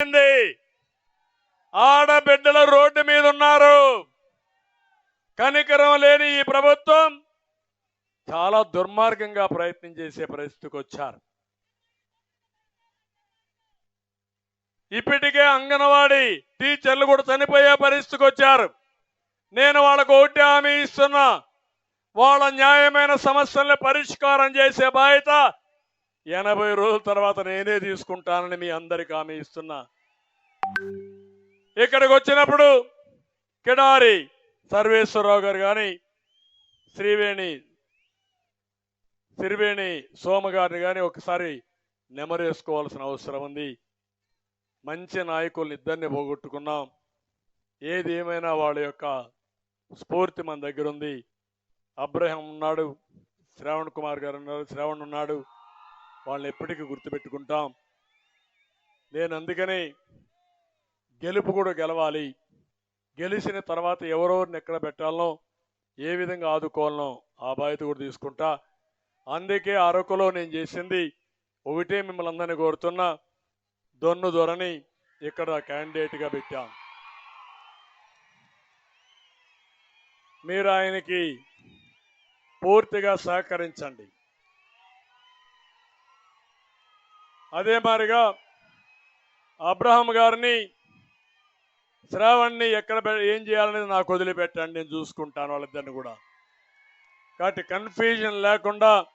జరిగింది ఆడబిడ్డలు రోడ్డు మీద ఉన్నారు. కనికరం లేని ఈ ప్రభుత్వం చాలా దుర్మార్గంగా ప్రయత్నం చేసే పరిస్థితికి వచ్చారు. ఇప్పటికే అంగన్వాడీ టీచర్లు కూడా చనిపోయే పరిస్థితికి వచ్చారు. నేను వాళ్ళకు ఒకటి హామీ ఇస్తున్నా. వాళ్ళ న్యాయమైన సమస్యల్ని పరిష్కారం చేసే బాధ్యత ఎనభై రోజుల తర్వాత నేనే తీసుకుంటానని మీ అందరికి హామీ ఇస్తున్నా. ఇక్కడికి వచ్చినప్పుడు కిడారి సర్వేశ్వరరావు గారు కానీ శ్రీవేణి శ్రీవేణి సోమ గారిని కానీ ఒకసారి నెమరేసుకోవాల్సిన అవసరం ఉంది. మంచి నాయకుల్ని ఇద్దరిని పోగొట్టుకున్నాం. ఏది ఏమైనా వాళ్ళ యొక్క స్ఫూర్తి మన దగ్గర ఉంది. అబ్రహం ఉన్నాడు శ్రావణ్ కుమార్ గారు ఉన్నారు శ్రావణ్ ఉన్నాడు. వాళ్ళని ఎప్పటికీ గుర్తుపెట్టుకుంటాం. నేను అందుకని గెలుపు కూడా గెలవాలి. గెలిచిన తర్వాత ఎవరెవరిని ఎక్కడ పెట్టాలనో ఏ విధంగా ఆదుకోవాలనో ఆ బాధ్యత కూడా తీసుకుంటా. అందుకే అరకులో నేను చేసింది ఒకటే మిమ్మల్ని అందరినీ కోరుతున్నా. దొన్ను దొరని ఇక్కడ క్యాండిడేట్గా పెట్టాం. మీరు ఆయనకి పూర్తిగా సహకరించండి. అదే మాదిరిగా అబ్రహం గారిని శ్రావణ్ణి ఎక్కడ పె- ఏం చేయాలనేది నాకు వదిలిపెట్టండి నేను చూసుకుంటాను వాళ్ళిద్దరిని కూడా. కాబట్టి కన్ఫ్యూజన్ లేకుండా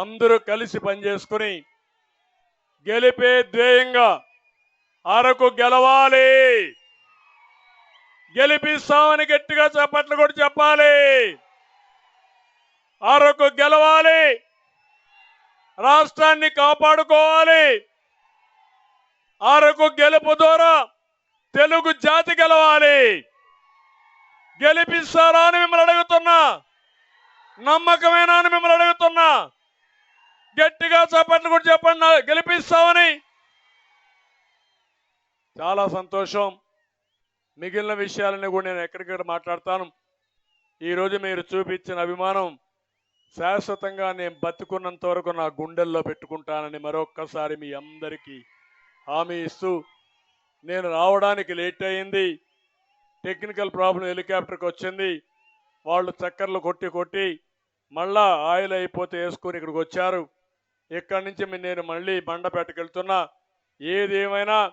అందరూ కలిసి పనిచేసుకుని గెలిపే ధ్యేయంగా అరకు గెలవాలి. గెలిపిస్తామని గట్టిగా చప్పట్లు కూడా చెప్పాలి. అరకు గెలవాలి. రాష్ట్రాన్ని కాపాడుకోవాలి. అరకు గెలుపు ద్వారా తెలుగు జాతి గెలవాలి. గెలిపిస్తారా అని మిమ్మల్ని అడుగుతున్నా. నమ్మకమేనా అని మిమ్మల్ని అడుగుతున్నా. గట్టిగా చెప్పండి కూడా చెప్పండి గెలిపిస్తామని. చాలా సంతోషం. మిగిలిన విషయాలని కూడా నేను ఎక్కడికక్కడ మాట్లాడతాను. ఈరోజు మీరు చూపించిన అభిమానం శాశ్వతంగా నేను బతుకున్నంత వరకు నా గుండెల్లో పెట్టుకుంటానని మరొక్కసారి మీ అందరికీ హామీ ఇస్తూ నేను రావడానికి లేట్ అయింది. టెక్నికల్ ప్రాబ్లం హెలికాప్టర్కి వచ్చింది. వాళ్ళు చక్కర్లు కొట్టి కొట్టి మళ్ళా ఆయిల్ అయిపోతే వేసుకొని ఇక్కడికి వచ్చారు. ఇక్కడి నుంచి నేను మళ్ళీ బండపేటకి వెళ్తున్నా. ఏది ఏమైనా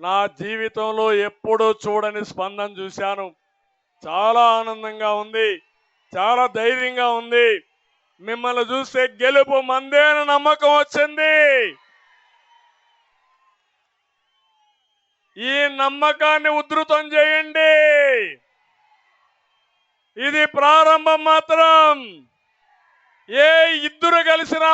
నా జీవితంలో ఎప్పుడూ చూడని స్పందన చూశాను. చాలా ఆనందంగా ఉంది. చాలా ధైర్యంగా ఉంది. మిమ్మల్ని చూస్తే గెలుపు మందే అని నమ్మకం వచ్చింది. ఈ నమ్మకాన్ని ఉధృతం చేయండి. ఇది ప్రారంభం మాత్రం. ఏ ఇద్దరు కలిసిన